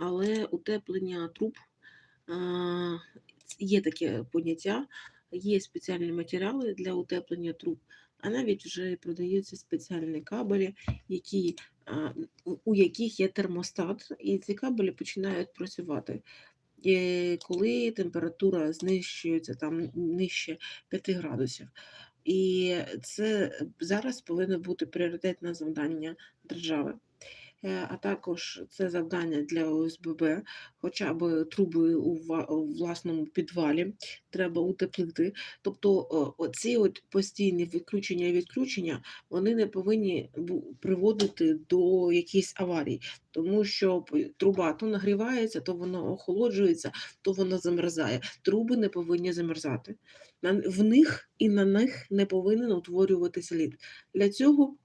але утеплення труб є таке поняття, є спеціальні матеріали для утеплення труб, а навіть вже продаються спеціальні кабелі, які, у яких є термостат, і ці кабелі починають працювати. Е, коли температура знищується там нижче 5 градусів. І це зараз повинно бути пріоритетне завдання держави. Е, а також це завдання для ОСББ, хоча б труби у власному підвалі треба утеплити. Тобто, оці от постійні включення і відключення, вони не повинні приводити до якихось аварій, тому що труба то нагрівається, то вона охолоджується, то вона замерзає. Труби не повинні замерзати. В них і на них не повинен утворюватися лід. Для цього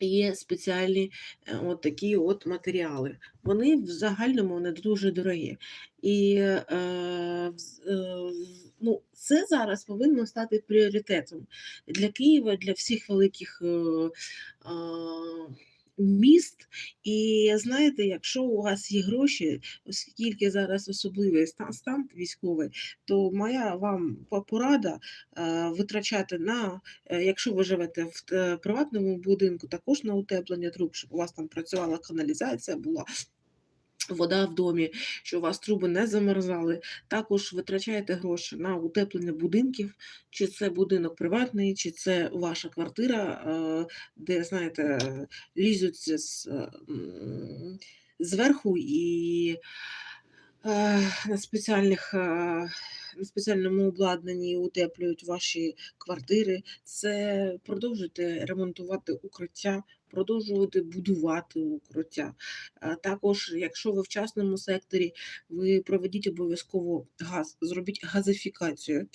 Є спеціальні, е, от такі от матеріали. Вони в загальному не дуже дорогі. І, е, е, в ну, це зараз повинно стати пріоритетом для Києва, для всіх великих, е, а, міст. І знаєте, якщо у вас є гроші, оскільки зараз особливий стан стан військовий, то моя вам порада, е, витрачати на е, якщо ви живете в приватному будинку, також на утеплення труб, щоб у вас там працювала каналізація, була вода в домі, щоб у вас труби не замерзали. Також витрачаєте гроші на утеплення будинків, чи це будинок приватний, чи це ваша квартира, е, де, знаєте, лізуть зверху і е, на спеціальних, е, на спеціальному обладнанні утеплюють ваші квартири. Це продовжуйте ремонтувати укриття, продовжувати будувати укриття. А також, якщо ви в частному секторі, ви проведіть обов'язково газ, зробіть газифікацію.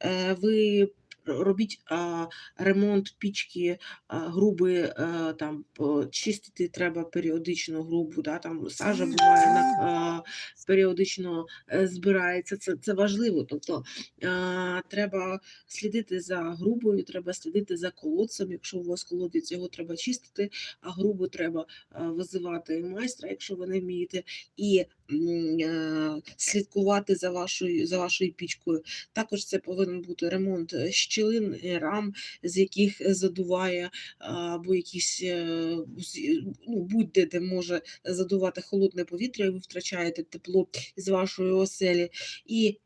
Е, ви робіть а, ремонт пічки а, груби, а, там чистити треба періодично грубу, да, там сажа буває на а, періодично е, збирається. Це, це важливо. Тобто а, треба слідити за грубою, треба слідити за колодцем. Якщо у вас колодець, його треба чистити, а грубу треба а, визивати майстра, якщо ви не вмієте, і е, слідкувати за вашою, за вашою пічкою. Також це повинен бути ремонт е, щілин, е, рам, з яких задуває, або якісь е, ну, будь-де, де може задувати холодне повітря, і ви втрачаєте тепло з вашої оселі. І Е,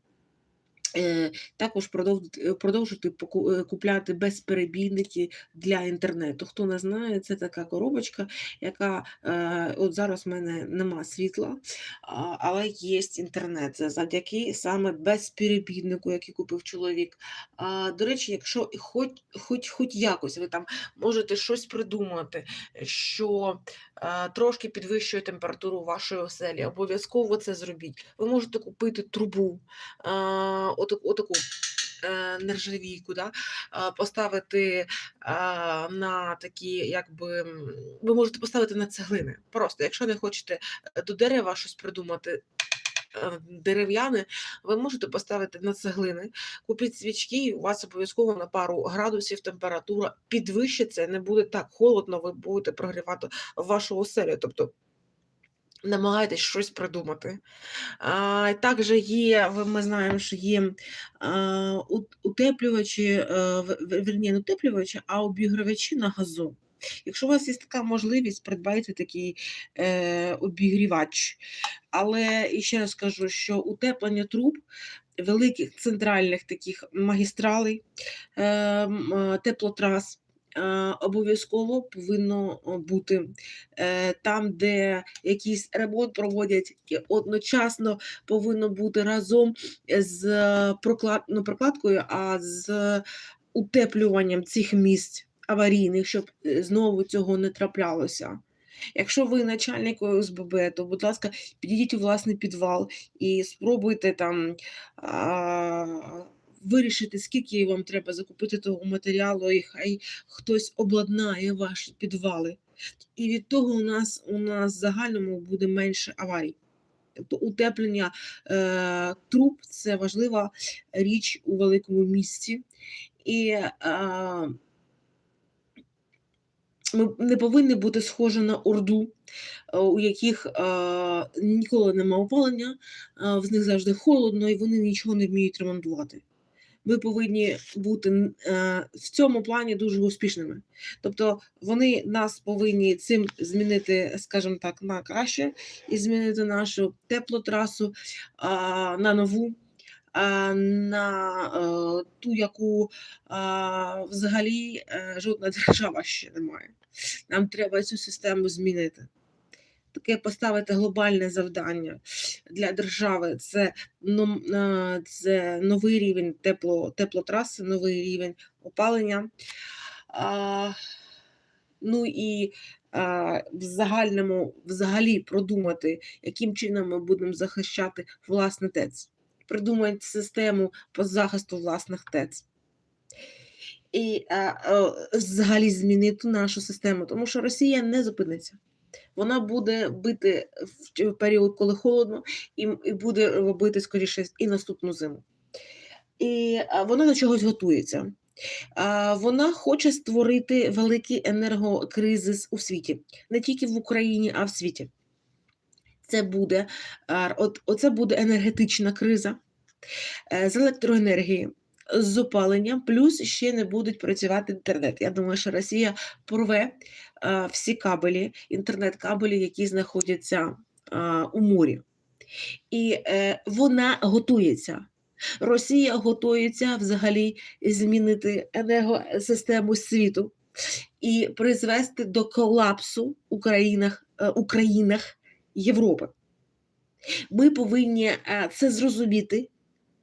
також продовжити е, е, купляти безперебійники для інтернету. Хто не знає, це така коробочка, яка е, от зараз в мене нема світла, але є інтернет. Завдяки саме безперебійнику, який купив чоловік. До речі, якщо хоч, хоч, хоч якось ви там можете щось придумати, що е, трошки підвищує температуру вашої оселі, обов'язково це зробіть. Ви можете купити трубу. Отаку, отаку е, нержавійку, да, поставити на такі, якби ви можете поставити на цеглини. Просто, якщо не хочете е, до дерева щось придумати. е, Дерев'яне, ви можете поставити на цеглини, купіть свічки, у вас обов'язково на пару градусів температура підвищиться, не буде так холодно, ви будете прогрівати вашу оселю. Тобто намагайтесь щось придумати. А, також є, ми знаємо, що є а, утеплювачі, е, в- в- не утеплювачі, а обігрівачі на газу. Якщо у вас є така можливість, придбайте такий е, обігрівач. Але ще раз кажу, що утеплення труб великих центральних таких магістралей, е, е, теплотрас. Е, Обов'язково повинно бути е, там, де якийсь ремонт проводять, одночасно повинно бути разом з проклад... ну, прокладкою, а з утеплюванням цих місць аварійних, щоб е, знову цього не траплялося. Якщо ви начальник ОСББ, то, будь ласка, підійдіть у власний підвал і спробуйте там а, вирішити, скільки вам треба закупити того матеріалу, і хай хтось обладнає ваші підвали. І від того у нас у нас в загальному буде менше аварій. Тобто утеплення е, труб це важлива річ у великому місті. І е, ми не повинні бути схожі на орду, е, у яких е, ніколи немає опалення, е, в них завжди холодно, і вони нічого не вміють ремонтувати. Ви повинні бути е, в цьому плані дуже успішними. Тобто вони нас повинні цим змінити, скажімо так, на краще і змінити нашу теплотрасу а, на нову, на е, ту, яку взагалі е, жодна держава ще не має. Нам треба цю систему змінити. Таке поставити глобальне завдання для держави це, е, це новий рівень тепло, теплотраси, новий рівень опалення. А, ну і а, в загальному взагалі продумати, яким чином ми будемо захищати власне ТЕЦ. Придумати систему по захисту власних ТЕЦ. І а, а, взагалі змінити нашу систему, тому що Росія не зупиниться. Вона буде бити в період, коли холодно, і, буде робити скоріше і наступну зиму. І вона до чогось готується. Вона хоче створити великий енергокризис у світі, не тільки в Україні, а в світі. Це буде, оце буде енергетична криза е, з електроенергією, з опаленням, плюс ще не будуть працювати інтернет. Я думаю, що Росія порве а, всі кабелі, інтернет-кабелі, які знаходяться а, у морі. І е, вона готується. Росія готується взагалі змінити енергосистему світу і призвести до колапсу у країнах, е, у Європи. Ми повинні е, це зрозуміти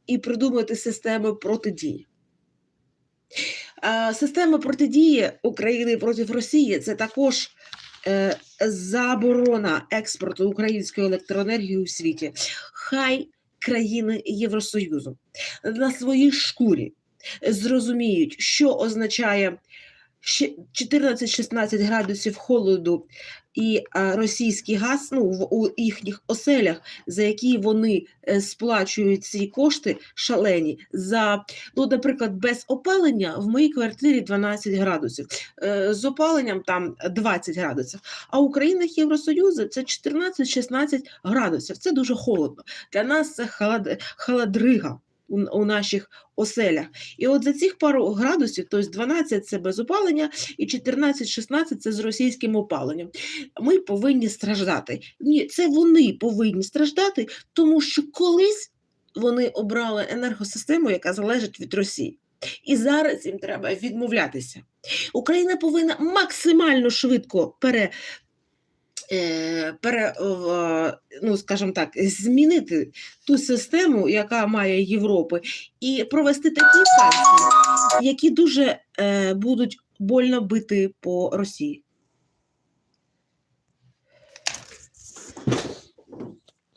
і придумати систему протидії. Система протидії України проти Росії це також е, заборона експорту української електроенергії у світі. Хай країни Євросоюзу на своїй шкурі зрозуміють, що означає 14-16 градусів холоду і російський газ ну, в, у їхніх оселях, за які вони е, сплачують ці кошти шалені. За, ну, наприклад, без опалення в моїй квартирі 12 градусів, е, з опаленням там 20 градусів. А у країнах Євросоюзу це 14-16 градусів. Це дуже холодно. Для нас це холод, холодрига у, у наших оселях. І от за цих пару градусів, тобто 12 це без опалення, і 14-16 це з російським опаленням. Ми повинні страждати. Ні, це вони повинні страждати, тому що колись вони обрали енергосистему, яка залежить від Росії. І зараз їм треба відмовлятися. Україна повинна максимально швидко пере, пере, в- ну, скажімо так, змінити ту систему, яка має Європи, і провести такі санкції, які дуже е, будуть больно бити по Росії.